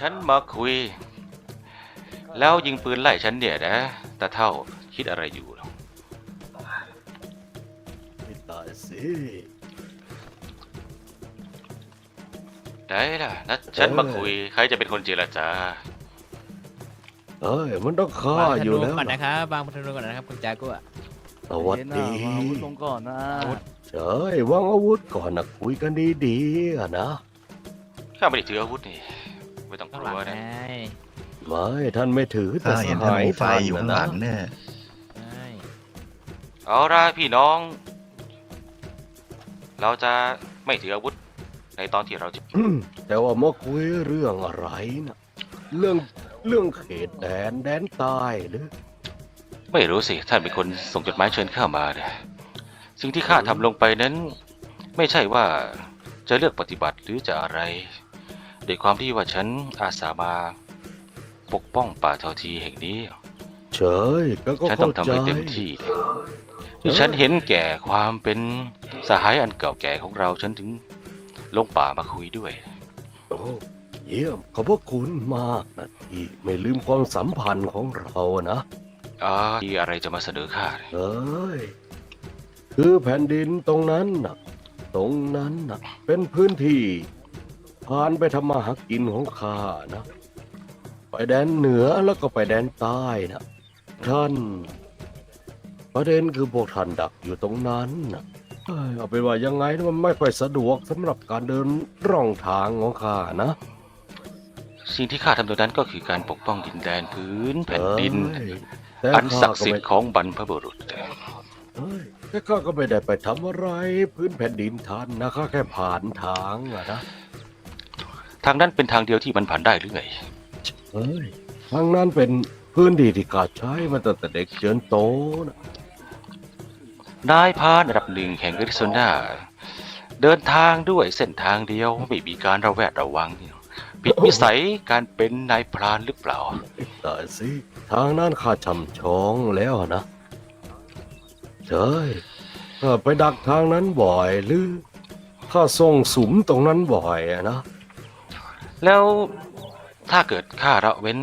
ฉันมาคุย แล้วยิงปืนไล่ฉันเนี่ยนะตาเท่าคิดอะไรอยู่หรอไม่ตายสิได้ล่ะนัดฉันมาคุยใครจะเป็นคนเจรจาเอ้ยมันต้องฆ่าวางธอยู่นูแล้วก่อนนะนะครับวางธนูก่อนนะครับคุณจากัวสวัสดีเย็นๆนะวางอาวุธลงก่อนนะเฉยวางอาวุธก่อนนะคุยกันดีๆอะนะข้าไม่ได้ถืออาวุธนี่ หลังวนะไงไม่ท่านไม่ถือแต่ข้าสเห็นธหายนูไฟท่านอยู่ข้างนะหลังเนี่ย ใช่เอาละพี่น้อง เราจะไม่ถืออาวุธในตอนที่เราจะอืมแต่ว่ามาคุยเรื่องอะไรนะเรื่องเรื่องเขตแดนแดนใต้หรือ ไม่รู้สิท่านเป็นคนส่งจดหมายเชิญข้ามาเนี่ยสิ่งที่ข้าทำลงไปนั้น ไม่ใช่ว่าจะเลือกปฏิบัติหรือจะอะไร ด้วยความที่ว่าฉันอาสามาปกป้องป่าเทาทีแห่งนี้ เฉยก็ก็ฉันต้อเข้างใจทำให้เต็มที่ที่ฉันเห็นแก่ความเป็นสหายอันเก่าแก่ของเราฉันถึงลงป่ามาคุยด้วย โอ้เยี่ยมขอบพระคุณมากนะที่ไม่ลืมความสัมพันธ์ของเรานะอ่ามีอะไรจะมาเสนอข้าเอ้ย คือแผ่นดินตรงนั้นน่ะตรงนั้นน่ะเป็นพื้นที่ ผ่านไปทำมาหากินของข้านะ ไปแดนเหนือแล้วก็ไปแดนใต้นะท่าน ประเด็นคือพวกท่านดักอยู่ตรงนั้นนะเอ้ยเอาเป็นว่ายังไงนะมันไม่ค่อยสะดวกสำหรับการเดินร่องทางของข้านะ สิ่งที่ข้าทำตรงนั้นก็คือการปกป้องดินแดนพื้นแผ่นดิน เอ้ยแต่อันข้าศักดิ์สิทไม่ธิ์ของบรรพบุรุษเอ้ยแต่ข้าก็ไม่ได้ไปทำอะไร พื้นแผ่นดินท่านนะข้าแค่ผ่านทางอะนะ ทางนั้นเป็นทางเดียวที่มันผ่านได้หรือไง เฮ้ยทางนั้นเป็นพื้นที่ที่ข้าใช้มาตั้งแต่เด็กจนโตนะนายพรานระดับหนึ่งแห่งอริโซนา เดินทางด้วยเส้นทางเดียวไม่มีการระแวดระวังผิดวิสัยการเป็นนายพรานหรือเปล่า แต่สิทางนั้นข้าชำชองแล้วนะเฮ้ยข้าไปดักทางนั้นบ่อยหรือข้าส่งสุมตรงนั้นบ่อยอะนะ แล้วถ้าเกิดข้าละเว้น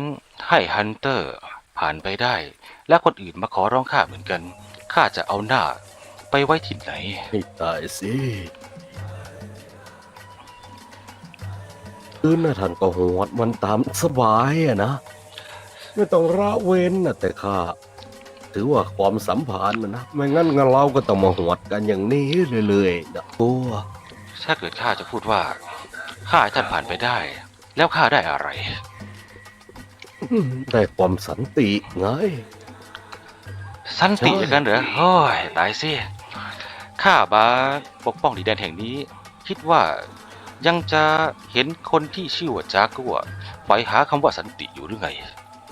ให้ฮันเตอร์ผ่านไปได้ และคนอื่นมาขอร้องข้าเหมือนกันข้าจะเอาหน้าไปไว้ที่ไหน ให้ตายสิคืนนะท่านก็หวดมันตามสบายอะนะ ไม่ต้องระเว้นนะแต่ข้าถือว่าความสัมพันธ์นะนะ ไม่งั้นงั้นเราก็ต้องมาหวดกันอย่างนี้เรื่อยๆนะกลัวถ้าเกิดข้าจะพูดว่า ข้าให้ท่านผ่านไปได้ แล้วข้าได้อะไรอืมได้ความสันติไง สันติใช่อย่างนั้นเหรอโอ้ยตายสิข้าบาปกป้องดินแดนแห่งนี้ คิดว่ายังจะเห็นคนที่ชื่อว่าจากัวไปหาคำว่าสันติอยู่หรือไง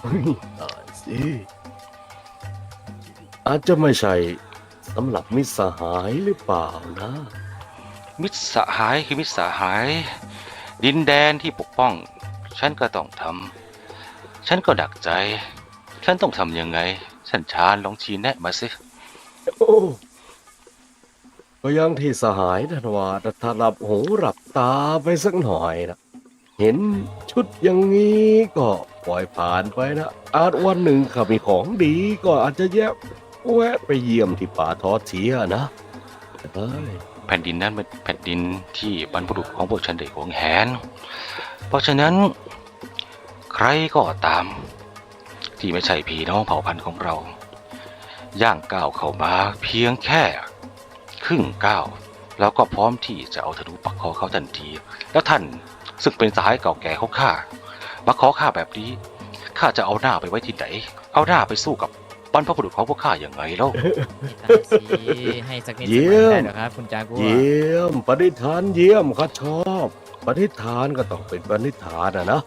เฮ้ยตายสิอาจจะไม่ใช่สำหรับมิตรสหายหรือเปล่านะ มิตรสหายคือมิตรสหาย ดินแดนที่ปกป้อง ฉันก็ต้องทำฉันก็ดักใจ ฉันต้องทำยังไง ฉันชาญลองชี้แนะมาสิ โอ้ก็อยังที่สหายท่านว่าถ้าหลับหูหลับตาไปสักหน่อยนะเห็นชุดอย่างนี้ก็ปล่อยผ่านไปนะ อาจวันหนึ่งข้ามีของดีก็อาจจะแยบแวะไปเยี่ยมที่ป่าทอเสียนะเอ้ย ผ่นดินนั้นเป็นแผ่นดินที่บรรพบุรุษของพวกฉันได้หวงแหน เพราะฉะนั้นใครก็ตาม ที่ไม่ใช่พี่น้องเผ่าพันธุ์ของเรา ย่างก้าวเข้ามาเพียงแค่ครึ่งก้าวแล้วก็พร้อมที่จะเอาธนูปักคอเขาทันที แล้วท่านซึ่งเป็นสายเก่าแก่ของข้ามาขอข้าแบบนี้ข้าจะเอาหน้าไปไว้ที่ไหน เอาหน้าไปสู้กับ บรรพบุรุษของพวกข้าอย่างไงแล้วตายสิให้สักนิดสักหน่อยได้เหรอครับ คุณจากัวเยี่ยมปณิธานเยี่ยมข้าชอบปณิธานก็ต้องเป็นปณิธานอะนะ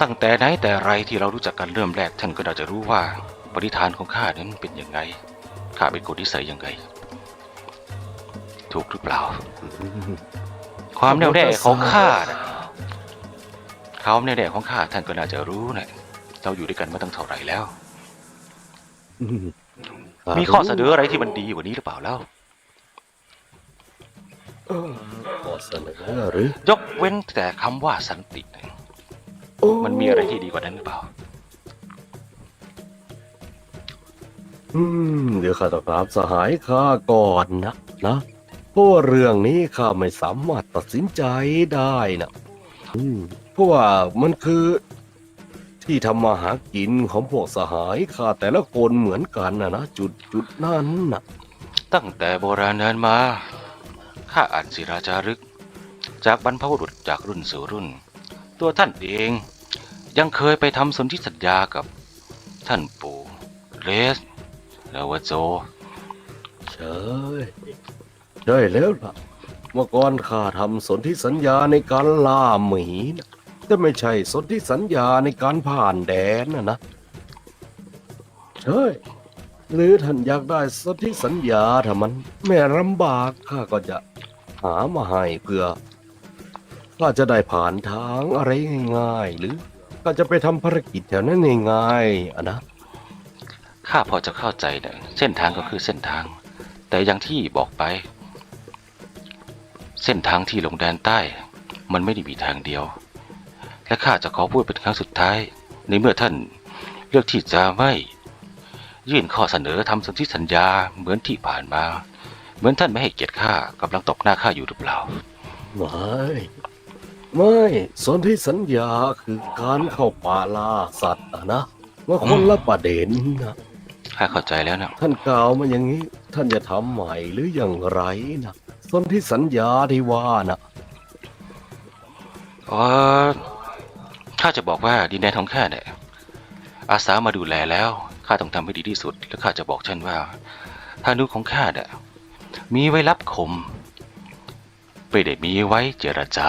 ตั้งแต่ไหนแต่ไรที่เรารู้จักกันเริ่มแรกท่านก็น่าจะรู้ว่าปณิธานของข้านั้นเป็นยังไงข้าเป็นคนนิสัยยังไง ถูกหรือเปล่า ความแน่วแน่ของข้านะความแน่วแน่ของข้าท่านก็น่าจะรู้นะเราอยู่ด้วยกันมาตั้งเท่าไหร่แล้วอื มมีข้อเสนออะไรที่มันดีกว่านี้หรือเปล่าแล้ว ข้อเสนอหรือยกเว้นแต่คำว่าสันตินะโอ้มันมีอะไรที่ดีกว่านั้นหรือเปล่า อืมเดี๋ยวข้าต้องถามสหายข้าก่อนนะนะเพราะว่าเรื่องนี้ข้าไม่สามารถตัดสินใจได้นะอืมเพราะว่ามันคือ ที่ทำมาหากินของพวกสหายข้าแต่ละคนเหมือนกันนะนะจุดจุดนั้นนะตั้งแต่โบราณนานมาข้าอ่านศิราจารึก จากบรรพบุรุษจากรุ่นสู่รุ่น ตัวท่านเองยังเคยไปทำสนธิสัญญากับท่านปู่เรสแล้ววาโจใช่ได้แล้วล่ะเมื่อก่อนข้าทำสนธิสัญญาในการล่าหมีนะ แต่ไม่ใช่สนธิสัญญาในการผ่านแดนนะนะใช่หรือท่านอยากได้สนธิสัญญาถ้ามันไม่ลำบากข้าก็จะหามาให้เพื่อข้าจะได้ผ่านทางอะไรง่ายๆ หรือข้าจะไปทำภารกิจแถวนั้นง่ายๆอะนะข้าพอจะเข้าใจนะเส้นทางก็คือเส้นทาง แต่อย่างที่บอกไป เส้นทางที่ลงแดนใต้ มันไม่ได้มีทางเดียว และข้าจะขอพูดเป็นครั้งสุดท้าย ในเมื่อท่านเลือกที่จะไม่ ยื่นข้อเสนอทำสนธิสัญญาเหมือนที่ผ่านมา เหมือนท่านไม่ให้เกียรติข้ากำลังตบหน้าข้าอยู่หรือเปล่า ไม่ ไม่สนที่สัญญาคือการเข้าป่าล่าสัตว์อะนะว่าคนละประเด็นนะข้าเข้าใจแล้วนะท่านกล่าวมาอย่างนี้ ท่านจะทำใหม่หรืออย่างไรนะสนที่สัญญาที่ว่านะเออ ข้าจะบอกว่าดินแดนของข้าเนี่ยอาสามาดูแลแล้วข้าต้องทำให้ดีที่สุด และข้าจะบอกท่านว่าธนุของข้าเนี่ยมีไว้รับคมไม่ได้มีไว้เจรจา